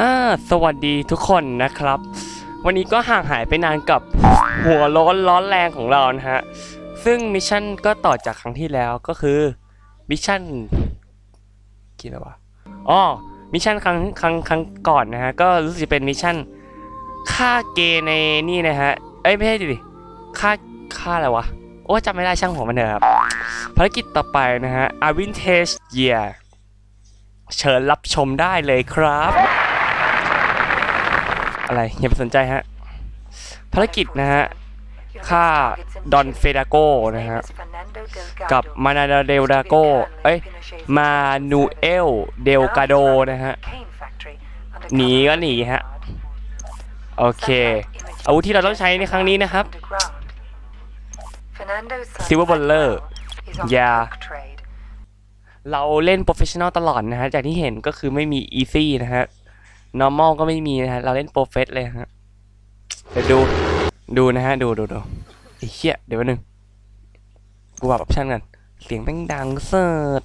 อ่าสวัสดีทุกคนนะครับ วันนี้ก็ห่างหายไปนานกับหัวร้อนร้อนแรงของเรานะฮะ ซึ่งมิชชั่นก็ต่อจากครั้งที่แล้วก็คือมิชชั่นกี่แล้ววะอ๋อมิชชั่นครั้งครั้งครั้งก่อนนะฮะ ก็รู้สึกเป็นมิชชั่นฆ่าเกย์ในนี่นะฮะ เอ้ยไม่ใช่ดิฆ่าฆ่าอะไรวะ โอ้จำไม่ได้ช่างหัวมันเถอะครับ ภารกิจต่อไปนะฮะ A Vintage Year เชิญรับชมได้เลยครับ อะไรอย่าไปสนใจฮะภารกิจนะฮะฆ่าดอนเฟดาโกนะฮะกับมานาเดลดาโกเอ้ยมานูเอลเดลกาโดนะฮะหนีก็หนีฮะโอเคอาวุธที่เราต้องใช้ในครั้งนี้นะครับ Silver Bowler ยาเราเล่นโปรเฟชชั่นอลตลอดนะฮะ จากที่เห็นก็คือไม่มีอีซี่นะฮะ normal ก็ไม่มีนะฮะ เราเล่นโปรเฟสเลยฮะ เดี๋ยวดู ดูนะฮะ ดูดูดูไอ้เหี้ย เดี๋ยวนึง กูปรับออปชั่นกัน เสียงแม่งดังเสิร์ด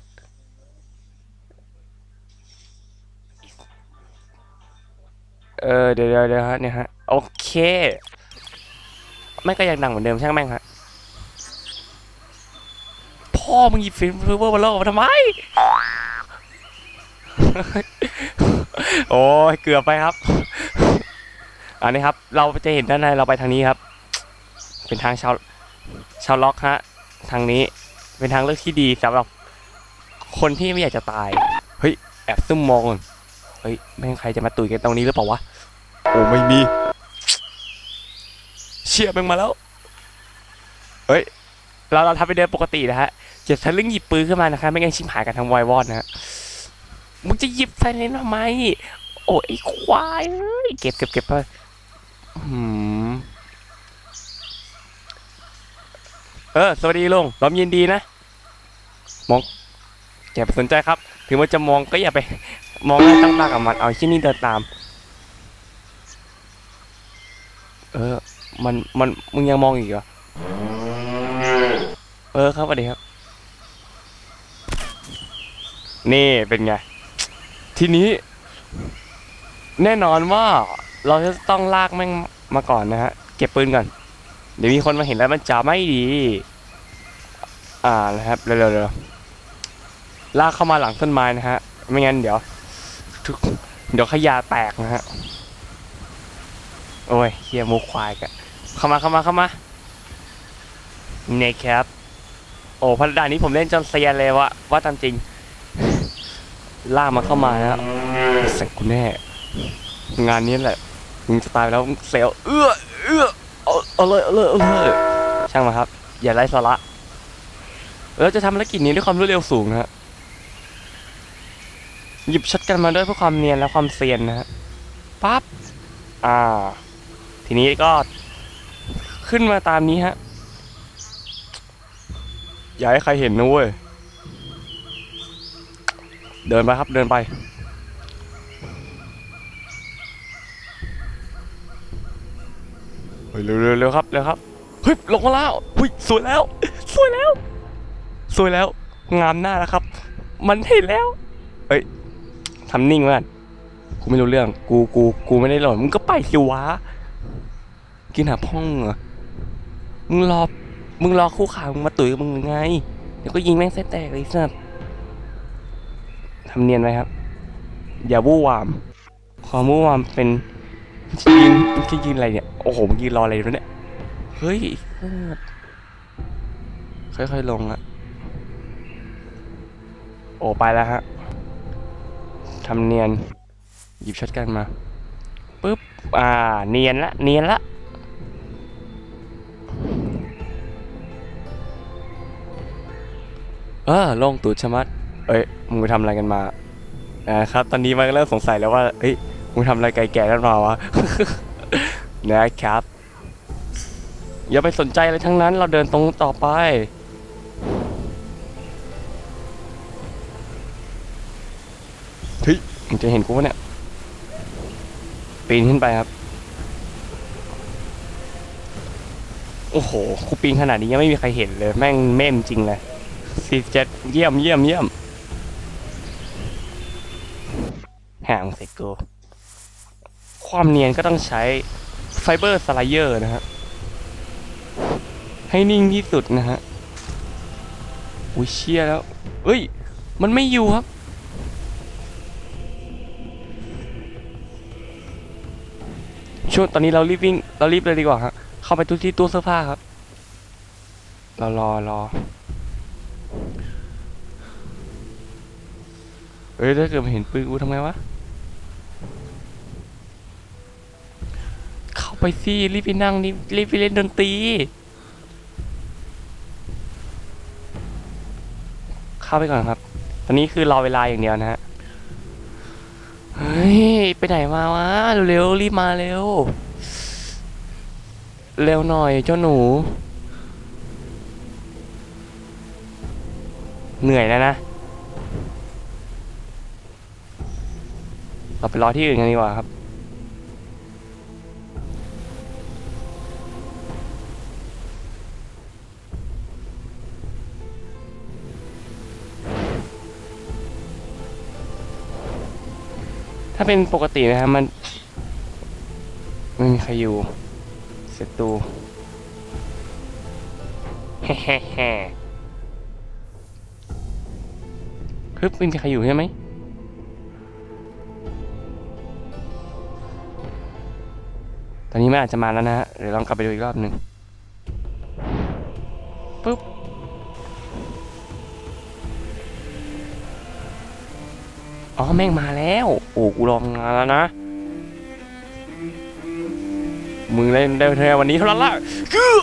เออเดี๋ยวเดี๋ยวเดี๋ยวฮะ เนี่ยฮะ โอเคไม่ก็ยังดังเหมือนเดิมช่างแม่งฮะพ่อมึงหยิบฟิล์มฟิลเวอร์มาล่อมาทำไม โอ้ยเกือบไปครับ อันนี้ครับ เราจะเห็นด้านในเราไปทางนี้ครับ เป็นทางชาวชาวล็อกฮะ ทางนี้เป็นทางเลือกที่ดีสำหรับ คนที่ไม่อยากจะตาย เฮ้ยแอบซุ่มมองเฮ้ยแม่งใครจะมาตุยกันตรงนี้หรือเปล่าวะโอ้ไม่มี เชี่ยแม่งมาแล้ว เฮ้ยเราเราทำไปเดินปกตินะฮะจะทะลึ่งหยิบปืนขึ้นมานะครับไม่งั้นชิมหายกันทั้งวายวอดนะฮะ มึงจะหยิบไฟเลนทำไม โอ้ยไอ้ควายเอ้ยเก็บเก็บเก็บไปหืมเออ สวัสดีลุงรอมยินดีนะ มองอย่าไปสนใจครับ ถึงว่าจะมองก็อย่าไป มองหน้าตั้งตากับมัน เอาชิ้นนี้เดินตาม เออ มัน มัน มึงยังมองอีกเหรอ เออครับสวัสดีครับ นี่เป็นไง ทีนี้แน่นอนว่าเราจะต้องลากแม่งมาก่อนนะฮะ เก็บปืนก่อน เดี๋ยวมีคนมาเห็นแล้วมันจะไม่ดี อ่านะครับเร็วๆลากเข้ามาหลังต้นไม้นะฮะ ไม่งั้นเดี๋ยวเดี๋ยวขยะแตกนะฮะ โอ้ยเฮียมุกควายกันเข้ามาเข้ามาเข้ามาเนี่ยครับ โอ้พันดานนี้ผมเล่นจนเซียนเลยว่าว่าตามจริง ล่ามาเข้ามานะเสร็จกูแน่ งานนี้แหละมึงจะตายแล้วเซลเอื้อเอื้อเอาเอาเลยเอาเลยเอาเลยช่างมาครับ อย่าไร้สาระเราจะทำภารกิจนี้ด้วยความรวดเร็วสูงนะฮะหยิบช็อตกันมาด้วยเพื่อความเนียนและความเซียนนะฮะปั๊บอ่า ทีนี้ก็ขึ้นมาตามนี้ฮะอย่าให้ใครเห็นนะเว้ย เดินไปครับ เดินไป เร็วเร็วครับเร็วครับเฮ้ยลงมาแล้วเฮ้ยสวยแล้ว สวยแล้ว สวยแล้ว งามหน้าแล้วครับ มันเห็นแล้วเฮ้ยทำนิ่งไว้ก่อนกูไม่รู้เรื่อง กูกูกูไม่ได้หล่นมึงก็ไปสิวะกินหาพ่องเหรอมึงรอมึงรอคู่ขามึงมาตุ๋ยกับมึงไง เดี๋ยวก็ยิงแม่งไส้แตกเลยสัส ทำเนียนไว้ครับ อย่าวู่วาม ความวู่วามเป็นยืนจะยืนอะไรเนี่ย โอ้โหมึงยืนรออะไรอยู่เนี่ย เฮ้ย ค่อยๆลงอะโอ้ไปแล้วฮะทำเนียน หยิบช็อตกันมาปึ๊บ อ่า เนียนละ เนียนละเออลงตูดชะมัด เอ้ยมึงไปทำอะไรกันมาอ่าครับตอนนี้มันก็เริ่มสงสัยแล้วว่าเอ้ยมึงทำอะไรไก่แก่นั่นมาวะนะครับ อย่าไปสนใจอะไรทั้งนั้น เราเดินตรงต่อไปเฮ้ยมึงจะเห็นกูปะเนี่ยปีนขึ้นไปครับ โอ้โหกูปีนขนาดนี้ยังไม่มีใครเห็นเลย แม่งเม่มจริงเลยสี่เจ็ดเยี่ยมเยี่ยมเยี่ยม ห่างเสร็จกูความเนียนก็ต้องใช้ไฟเบอร์สไลเยอร์นะฮะ ให้นิ่งที่สุดนะฮะ อุ้ยเชี่ยแล้ว เอ้ย มันไม่อยู่ครับ ช่วงตอนนี้เรารีบวิ่ง เรารีบเลยดีกว่าฮะ เข้าไปตู้ที่ตู้เสื้อผ้าครับ เรารอรอเอ้ยถ้าเกิดเห็นปืนกูทำไงวะ ไปสิรีบไปนั่งรีบรีบไปเล่นดนตรีเข้าไปก่อนครับ ตอนนี้คือรอเวลาอย่างเดียวนะฮะเฮ้ยไปไหนมาวะเร็วรีบมาเร็วเร็วหน่อยเจ้าหนู เหนื่อยแล้วนะเราไปรอที่อื่นกันดีกว่าครับ ถ้าเป็นปกตินะครับมันไม่มีใครอยู่เสร็จตูเฮ้เฮ้เฮ้ฮึไม่มีใครอยู่ใช่ไหมตอนนี้มันอาจจะมาแล้วนะฮะเดี๋ยวลองกลับไปดูอีกรอบหนึ่งปุ๊บ อ๋อแม่งมาแล้ว โอ้กูรองานแล้วนะ มึงเล่นได้แค่วันนี้เท่านั้นละคือ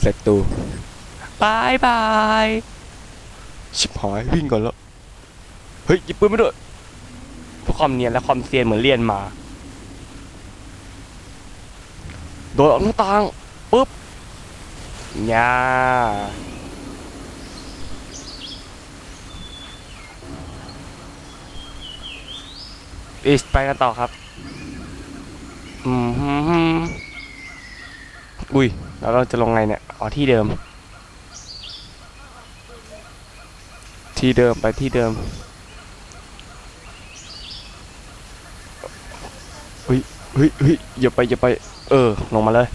เสร็จตูบายบายชิบหายวิ่งก่อนแล้ว เฮ้ยหยิบปืนไม่ด้วยเพื่อความเนียนและความเซียนเหมือนเรียนมา โดดออกหน้าต่างปุ๊บย่า อิสไปกันต่อครับ อืมอุ้ย แล้วเราจะลงไงเนี่ย อ๋อที่เดิม ที่เดิมไปที่เดิมเฮ้ยเฮ้ยเฮ้ยอย่าไปอย่าไป เออ ลงมาเลย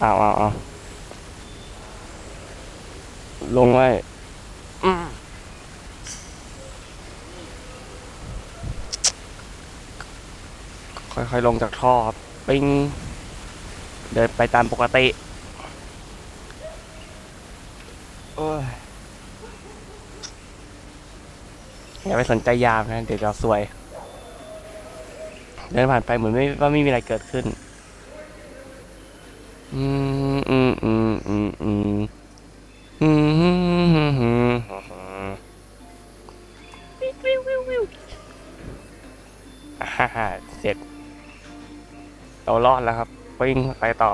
เอาเอาเอาลงไว้ ค่อยๆลงจากท่อครับปิ้งเดินไปตามปกติโอ้ยอย่าไปสนใจยามนะ เดี๋ยวเราสวย เดินผ่านไปเหมือนไม่ว่าไม่มีอะไรเกิดขึ้น อืมอืมอืมอืมอืมอืมฮ่าฮ่าเสร็จ เรารอดแล้วครับวิ่งไปต่อ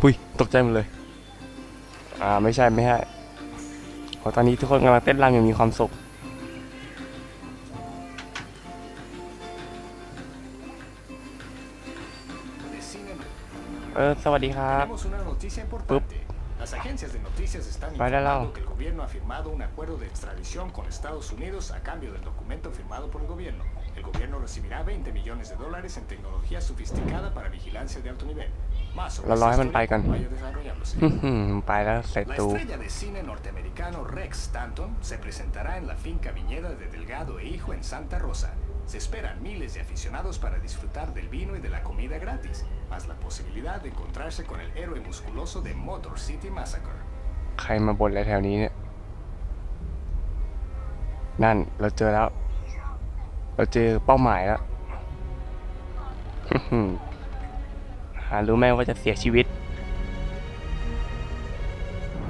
หุยตกใจหมดเลย อ่าไม่ใช่ไม่ใช่โอ้ตอนนี้ทุกคนกำลังเต้นรำอย่างมีความสุข de cine. เออสวัสดีครับ Tenemos una noticia importante. Las agencias de noticias están informando que el gobierno ha firmado un acuerdo de extradición con Estados Unidos a cambio del documento firmado por el gobierno. El gobierno recibirá 20 millones de dólares en tecnología sofisticada para vigilancia de alto nivel. Más sobre lo este vaya desarrollándose. la estrella de cine norteamericano Rex Stanton se presentará en la finca viñeda de Delgado e Hijo en Santa Rosa, Se esperan miles de aficionados para disfrutar del vino y de la comida gratis, más la posibilidad de encontrarse con el héroe musculoso de Motor City Massacre. ใครมาบ่นอะไรแถวนี้เนี่ย นั่น เราเจอแล้ว เราเจอเป้าหมายแล้ว หารู้ไหมว่าจะเสียชีวิต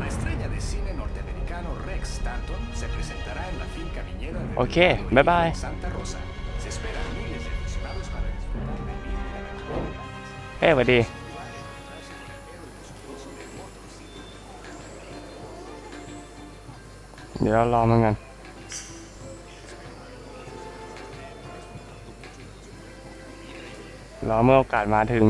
La estrella de cine norteamericano Rex Stanton se presentará en เฮ้ยสวัสดี เดี๋ยวเรารอมันกันรอเมื่อโอกาสมาถึง